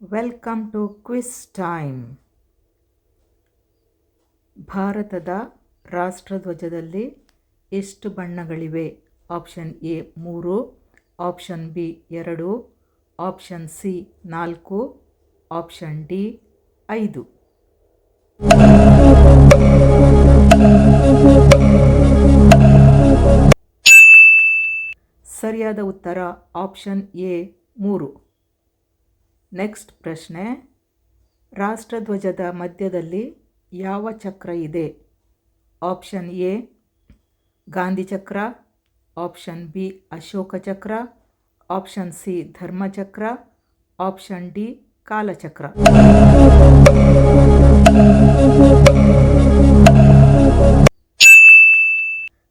Welcome to quiz time ಭಾರತದ ರಾಷ್ಟ್ರಧ್ವಜದಲ್ಲಿ ಎಷ್ಟು ಬಣ್ಣಗಳಿವೆ? ಆಪ್ಷನ್ ಎ ಮೂರು ಆಪ್ಷನ್ ಬಿ ಎರಡು ಆಪ್ಷನ್ ಸಿ ನಾಲ್ಕು ಆಪ್ಷನ್ ಡಿ ಐದು. ಸರಿಯಾದ ಉತ್ತರ ಆಪ್ಷನ್ ಎ ಮೂರು. ನೆಕ್ಸ್ಟ್ ಪ್ರಶ್ನೆ, ರಾಷ್ಟ್ರಧ್ವಜದ ಮಧ್ಯದಲ್ಲಿ ಯಾವ ಚಕ್ರ ಇದೆ? ಆಪ್ಷನ್ ಎ, ಗಾಂಧಿ ಚಕ್ರ, option B, Ashoka Chakra, option C ಧರ್ಮಚಕ್ರ ಆಪ್ಷನ್ ಡಿ ಕಾಲಚಕ್ರ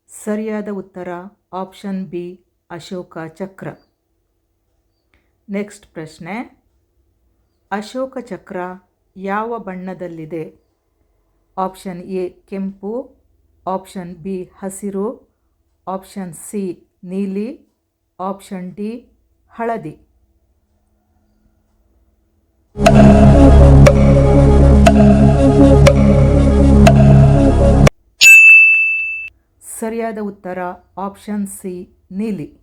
ಸರಿಯಾದ ಉತ್ತರ, ಆಪ್ಷನ್ ಬಿ, ಅಶೋಕ ಚಕ್ರ. ನೆಕ್ಸ್ಟ್ ಪ್ರಶ್ನೆ ಅಶೋಕ ಚಕ್ರ ಯಾವ ಬಣ್ಣದಲ್ಲಿದೆ? ಆಪ್ಷನ್ ಎ, ಕೆಂಪು. ಆಪ್ಷನ್ ಬಿ, ಹಸಿರು. ಆಪ್ಷನ್ ಸಿ, ನೀಲಿ. ಆಪ್ಷನ್ ಡಿ, ಹಳದಿ. ಸರಿಯಾದ ಉತ್ತರ, ಆಪ್ಷನ್ ಸಿ, ನೀಲಿ.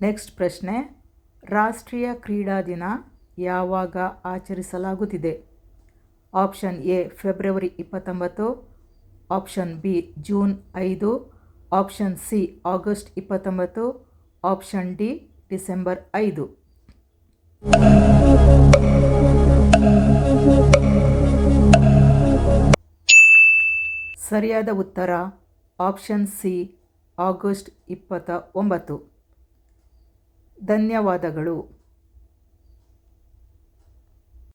ನೆಕ್ಸ್ಟ್ ಪ್ರಶ್ನೆ, ರಾಷ್ಟ್ರೀಯ ಕ್ರೀಡಾ ದಿನ ಯಾವಾಗ ಆಚರಿಸಲಾಗುತ್ತಿದೆ? ಆಪ್ಷನ್ ಎ, ಫೆಬ್ರವರಿ ಇಪ್ಪತ್ತೊಂಬತ್ತು. ಆಪ್ಷನ್ ಬಿ, ಜೂನ್ ಐದು. ಆಪ್ಷನ್ ಸಿ, ಆಗಸ್ಟ್ ಇಪ್ಪತ್ತೊಂಬತ್ತು. ಆಪ್ಷನ್ ಡಿ, ಡಿಸೆಂಬರ್ ಐದು. ಸರಿಯಾದ ಉತ್ತರ, ಆಪ್ಷನ್ ಸಿ, ಆಗಸ್ಟ್ ಇಪ್ಪತ್ತ ಒಂಬತ್ತು ಧನ್ಯವಾದಗಳು.